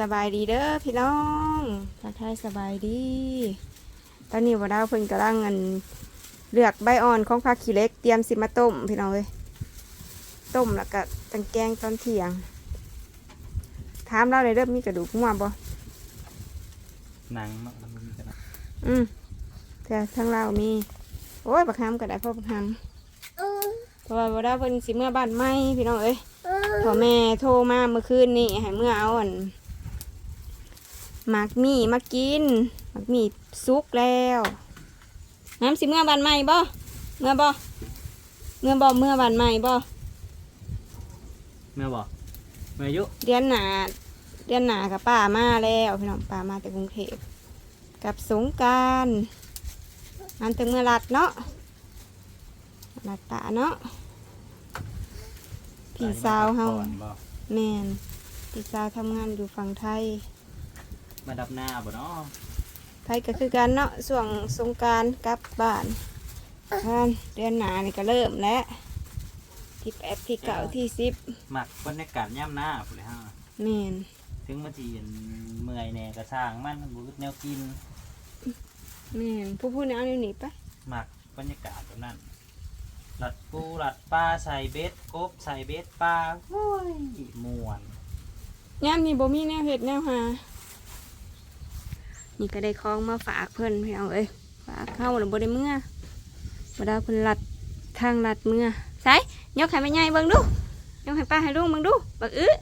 สบายดีเด้อพี่น้องทักทายสบายดี ตอนนี้บ่ดาวเพิ่นกำลังอันเลือกใบอ่อนของผักขี้เหล็กเตรียมสิมาต้มพี่น้องเอ้ยต้มแล้วก็ตังแกงตอนเที่ยง ถามเราเลยเด้อมีกระดูกงัวบ่หนังเนาะมันมีกันนะอืมแต่ทั้งเรามี โอ้ยบักฮามก็ได้พ่อบักฮามเพราะว่าบ่ดาวเพิ่นสิเมื่อบ้านใหม่พี่น้องเอ้ยพ่อแม่โทรมาเมื่อคืนนี่ให้เมื่อเอาอัน หมักมี่มากินหมักมี่สุกแล้วน้ำสิเมื่อบันใหม่บ่เมื่อบ่เมื่อบ่เมื่อบันใหม่บ่แม่บอกแม่อายุเดือนหนาเดือนหนากับป้ามาแล้วพี่น้องป้ามาจากกรุงเทพกับสงกรารอันถึงเมื่อรัดเนาะรัดป่าเนาะพี่สาวเฮาก่อนบอกแม่นพี่สาวทำงานอยู่ฝั่งไทย มาดับหน้าบ่เนาะไทยก็คือกันเนาะช่วงสงกรารกลับบ้านบ้านเดือนหนานี่ก็เริ่มแล้วที่แปดที่เก้าที่สิบหมักบรรยากาศย่ำหน้าพุ่นเลยฮะแม่นถึงมาจีนเมื่อยแน่กระช่างมันบุกแนวกินแม่นผู้พูดแนวนี้หนีไปหมักบรรยากาศแบบนั้นหลัดปูหลัดปลาใส่เบ็ดกบใส่เบ็ดปลาโอ้ยม่วนย่ามนี่บ่มีแนวเห็ดแนวหา นี่ก็ได้ของมาฝากเพิ่นพี่เอาเอ้ยฝากเข้าหรือบ่ได้เมื่อบ่ได้เพิ่นลัดทางลัดเมื่อใส่ยกให้แม่ใหญ่เบิ่งดูยกให้ป้าให้ลุงเบิ่งดูบักอื้อ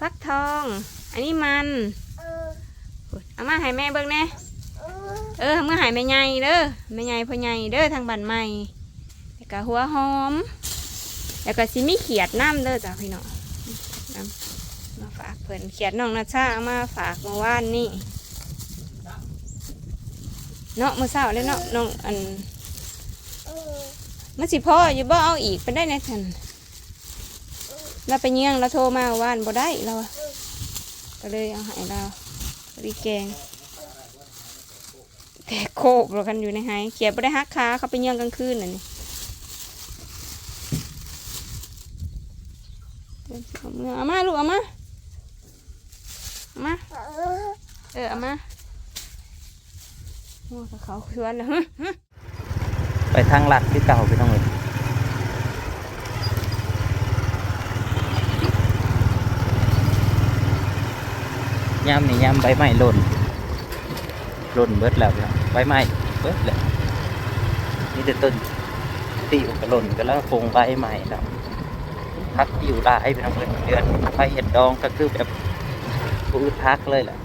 ฟักทอง อันนี้มันเอามาให้แม่เบิ่งแหน่เออเมื่อให้แม่ใหญ่เด้อแม่ใหญ่พ่อใหญ่เด้อทางบ้านใหม่แล้วก็หัวหอม แล้วก็สิมีเขียดน้ำเด้อจ้ะพี่น้องน้ำ มาฝากเพิ่นเขียนน้องนาชาเอามาฝากเมื่อวานนี่เนาะเมื่อเช้าเลยเนาะน้องอันมันสิพ่ออยู่บ่เอาอีกไปได้ในทันเราไปเยี่ยงเราโทรมาเมื่อวานบ่ได้เราก็เลยเอาให้เราพอดีแกงแต่โคกเรากันอยู่ในไฮเขียดบ่ได้ฮักขาเขาไปเยี่ยงกลางคืนน่ะนี่เดินสิเอามาลูกเอามา เออเอามาโอ้กับเขาชวนนะฮะไปทางหลัดที่เก่าไปต้องเลยยำนี่ยำใบไม้หล่นหล่นเบิดแล้วนะใบไม้เบิดแล้วนี่แต่ต้นติวกระหล่นก็แล้วคงใบใหม่แล้วพักติวลายไปทางเดือนเดือนไปเห็ดดองก็คือแบบพืชพักเลยแหละ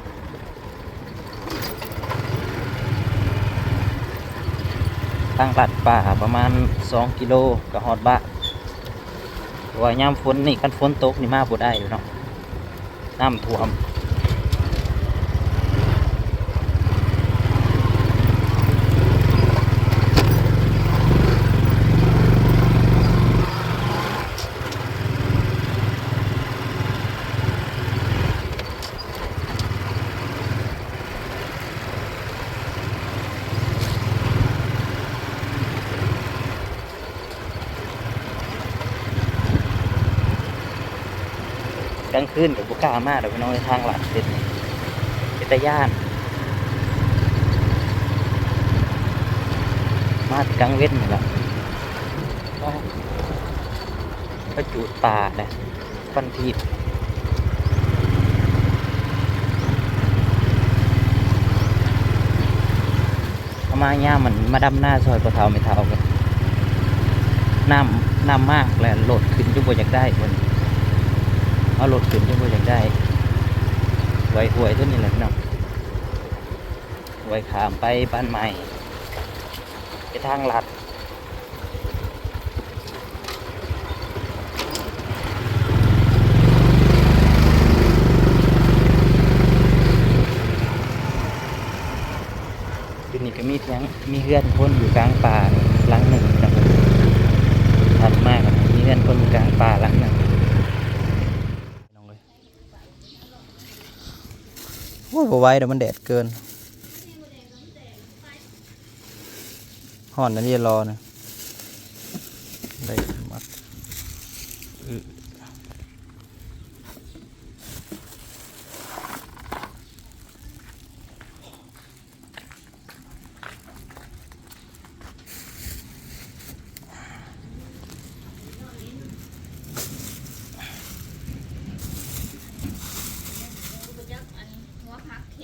ทางลัดป่าประมาณ 2 กิโลกับฮอดบะว่าย่ำฝนนี่กันฝนตกนี่มาบ่ได้อยู่เนาะน้ำท่วมางคืนกับบุกล้ามากเดี๋ยวไปนอนทางหลัดเป็นเป็นตาย่าน มากังเว้นนี่แหละก็จูดป่าเลยฟันทีบเอามาย่ามันมาดำหน้าซอยปะเทาไม่เทากันน้ำน้ำมากและโหลดขึ้นจุบอยากได้คน เอารถขึ้นจังบ่อยากได้ไว้หวยตัวนี้แหละน้องไว้ขามไปบ้านใหม่ ไปทางลัดอยู่นี่ก็มีเทียงมีเฮือนคนอยู่กลางป่าหลังหนึ่งนะครับถัดมากมีเฮือนคนอยู่กลางป่าหลังหนึ่ง น้องเลย โอ้ยบไหว้เดี๋ยวมันแดดเกินห่อนนั่นนี่รอนะได้มัดอื้อ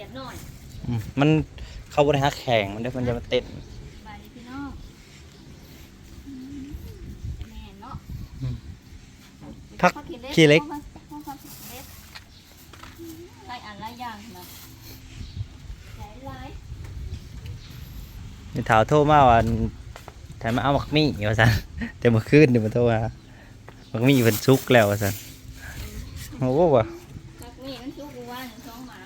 ดหน่อยอืมมันเขาบริหารแข่งมันเด้อมันจะมาเต้นบายดีพี่น้องอืมแม่เนาะพักพักขี้เล็กพักพักขี้เล็กอืมหลายอันหลายอย่างนะหลายหลายมีถาวโทรมาว่าแถมมาเอาหมักมี่ว่าซั่นแต่เมื่อคืนนี่มันโทรมาหมักมี่เพิ่นซุกแล้วว่าซั่นโอ้โหว่ะ พักนี่มันชุกกูว่าหนึ่งสองหมา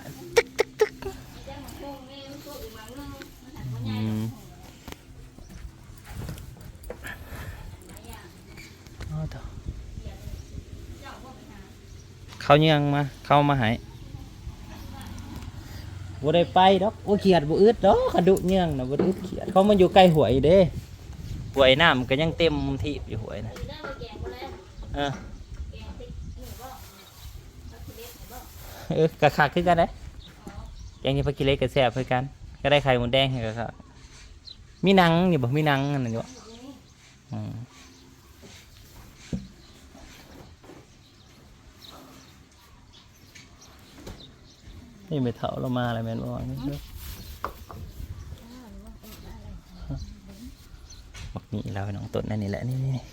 เขายังมา เข้ามาหายบ่ได้ไปดอกโอ้เขียดบ่อึดดอกกระดุเนื่องนะบ่อึดเขียดเขามาอยู่ใกล้หวยเด้หวยน้ำก็ยังเต็มที่อยู่หวยนะเออกงติ๊กขี้เล็กนี่บ่เออกะคักคือกันเด้ แกงที่พักกิเล็กก็แซ่บคือกัน ก็ได้ไข่หมูแดงให้กะคักมีหนังนี่บ่มีหนังอันนั้นอยู่อืมนี่ไปเถาเรามาอะไรแม่นบ่วะบักนี่เราน้องต้นนั่นนี่แหละนี่นี่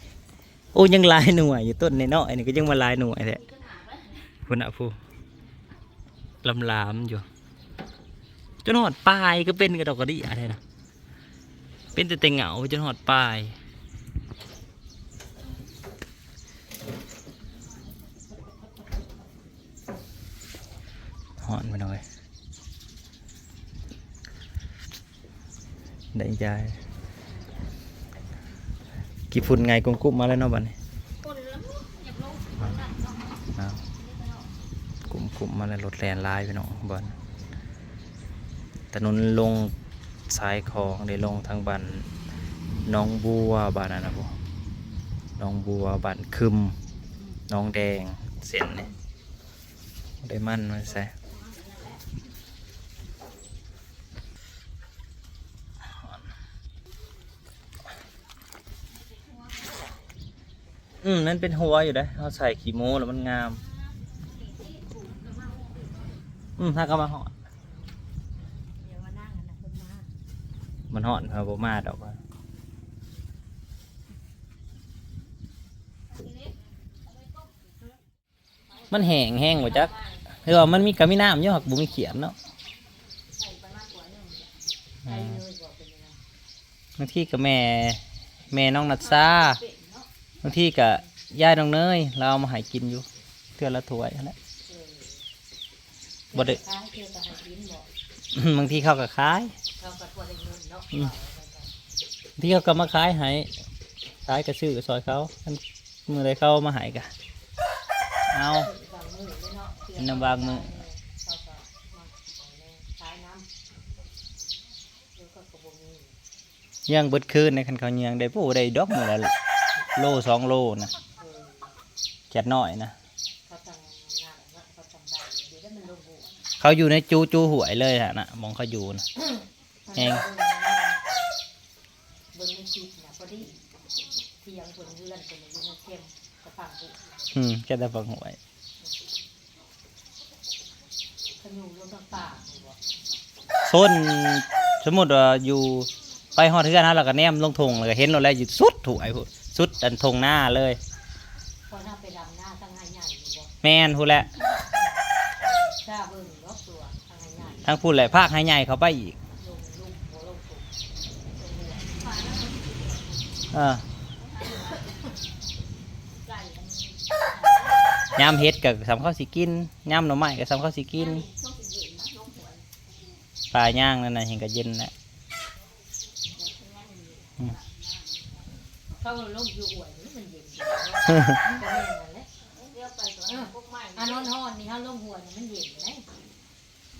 โอ้ยังลายหน่วยอยู่ต้นในเนาะอันนี้ก็ยังมาลายหน่วยแหละพุ่นอะผู้ลำลามอยู่ จนหอดปลายก็เป็นกระดอกกระดิ่อะไรนะเป็นแต่แต่เหงาจนหอดปลายหอนไปหน่อยได้ใจกี่ฝุ่นไงกงกุ๊บมาแล้วเนาะบัดนี้คนแล้วอยากลงคนนั้นเนาะเอากลุ่มกลุ่มมาแล้วรถแลนลายไปน้องบอล ถนนลงสายคลองได้ลงทางบันน้องบัวบ้านนั่นนะพวกน้องบัวบ้านคึมน้องแดงเส้นนี่ได้มั่นมาใส่อืมนั่นเป็นหัวอยู่ได้เขาใส่ขีโมแล้วมันงาม อืมถ้าก็มาหอดยวมานั่งกันนะคนมา มันหอดครับผมมาดอกว่ามันแห้งแห้งกว่จักคือว่ามันมีกระมีน้ำอยู่หักบุมีเขียนเนาะบางทีกับแม่ แม่น้องนัดซาบางทีกับยายน้องเนย เราเอามาให้กินอยู่เทื่อละถ้วยนั่นแหละบ่ได้คล้ายเกี่ยวกับให้างทีเขาก็ขายเขาก็ตัวได้เงิ นาะอืม ที่เขาก็มาขายให้ขายกระซื้อกับซอยเขาอันมือใดเขามาใหายกะเอา บางมือเลยเนาะเกี่ยวน้ำบางมือเขาก็มาของแม่ขายน้ำเดี๋ยวก็กระบมีย่างเบิดคืนในคันเขาเยียงได้ผู้ได้ดอกมือละโลสองโลนะเออแจัดน้อยนะเขาทำงานว่าเขาทำได้เดี๋ยวได้มันลงหัวเขาอยู่ในจูจูหวยเลยฮะนะมองเขาอยู่นะแหงเบิ่ง คลิปนะพอดีเที่ยงคนเลื่อนคนอยู่ในเข้มกระปังบุอืมแค่แต่ฟังหวยขนูลงทางป่าอยู่บ่โซนสมมติว่าอยู่ไปฮอดเทือนนะแล้วก็แนมลงทงแล้วก็เห็นเราแล้วอยู่สุดถวยพู้นสุดอันทงหน้าเลย พอหน้าไปดำหน้าทางงานใหญ่อยู่บ่แม่นพูดแหละทราบเบิ่งรอบตัวทางงานใหญ่ทั้งพูดแหละภาคให้ใหญ่เขาไปอีกลงลูกหัวลงถูกลงหัว อ่าไก่อันนี้ยามเฮ็ดกับสำข้าวสิกินยามหน่อไม้กับสำข้าวสิกินช่วงสิเย็นนะลงหัวปลาย่างนั่นน่ะเห็นก็เย็นแหละเขาลงอยู่หัวนี่มันเย็นอยู่ก็แม่นั่นแหละเดี๋ยวไปตัวพวกใหม่อันนอนฮอนนี่ฮะลงหัวนี่มันเย็นเลย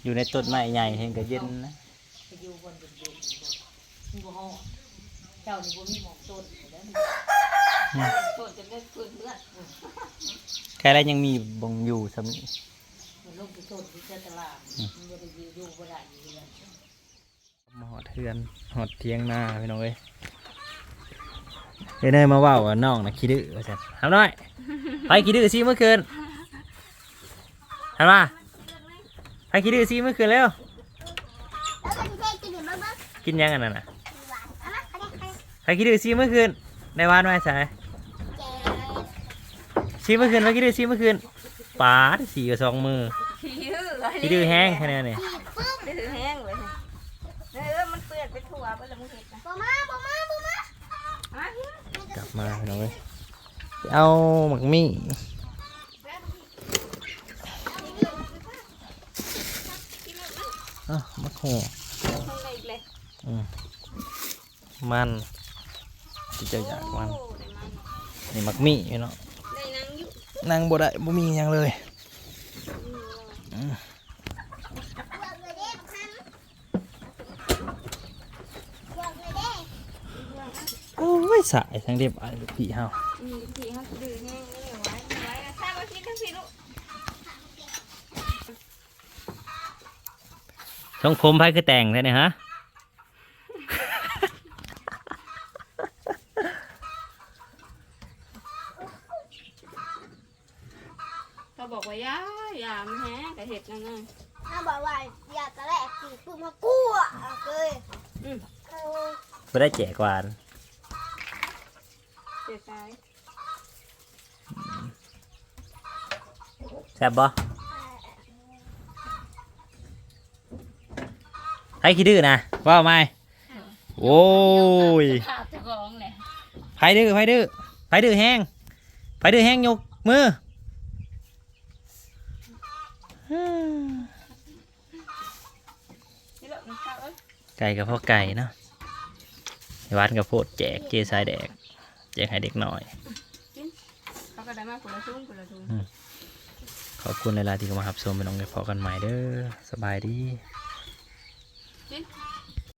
อยู่ในต้นไม้ใหญ่เห็นก็เย็นนะไปอยู่บนเย็นๆมันบ่ฮอดเจ้านี่บ่มีหมองต้นแล้วมันต้นจะได้เพื่อนเพื่อนแค่ไรยังมีบงอยู่สำนีมันลงไปต้นที่เจ้าตลาดมันบ่ได้อยู่อยู่บ่ได้อยู่เลยมหอดเทือนหอดเทียงหน้าพี่น้องเอ้ยเดี๋ยวเนยมาว่าว่าน้องนะขี้ดื้อว่าจันทำหน่อย ไปขี้ดื้อสิเมื่อคืนทำมาไปขี้ดื้อสิเมื่อคืนแล้วกินยังอันนั้นน่ะ ใครกินดื้อซีเมื่อคืนในวานไว้สายซีเมื่อคืนใครกินดื้อซีเมื่อคืนปาดสีกับสองมือขี้ดื้อกินดื้อแห้งแค่นั้นนี่ดื้อแห้งเลยเออมันเปื้อนไปทั่วไปแล้วมึงเห็นนะบ่มาบ่มาบ่มาอะกลับมาพี่น้องเว้ยไปเอาหมักมี่อะมะโขทำอะไรอีกเลยมัน ที่เจะอยากมันโอ้ได้มันนี่หมักมี่พี่น้องได้นั่งอยู่นั่งบ่ได้บ่มีหยังเลยบอกเลยเด้บักฮัมบอกเลยเด้โอ้ยสายทั้งเด็บไอ้ลูกพี่เฮาอืมพี่เขาสิดื้อแห้งนี่เอาไว้เอาไว้นะถ้ามากินทั้งพี่ลูกช่องผมไผคือแต่งแท้เนี่ยฮะ เขาบอกว่าอย่าอย่ามันแห้งแต่ เห็ดนั่นน่ะถ้าบอกว่าอยากจะแลกสีปุ่มมากู้อะเลยอืมเออบ่ได้แจกหวานเสียใจแซ่บบ่ไผขี้ดื้อนะว่าไหมโอ้ยภาพเจะกองเลยไผดื้อไผดื้อไผดื้อแห้งไผดื้อแห้งยกมือ นี่แหละมันเข้าเอ้ย ไก่กับพ่อไก่เนาะไอ้วัดกับโพดแจกเจสายแดก แจกให้เด็กหน่อยเขาก็ได้มาคนละทุ่งคนละทุ่งขอบคุณเวลายๆที่เข้ามารับชมไปน้องไปพอกันใหม่เด้อสบายดีกิน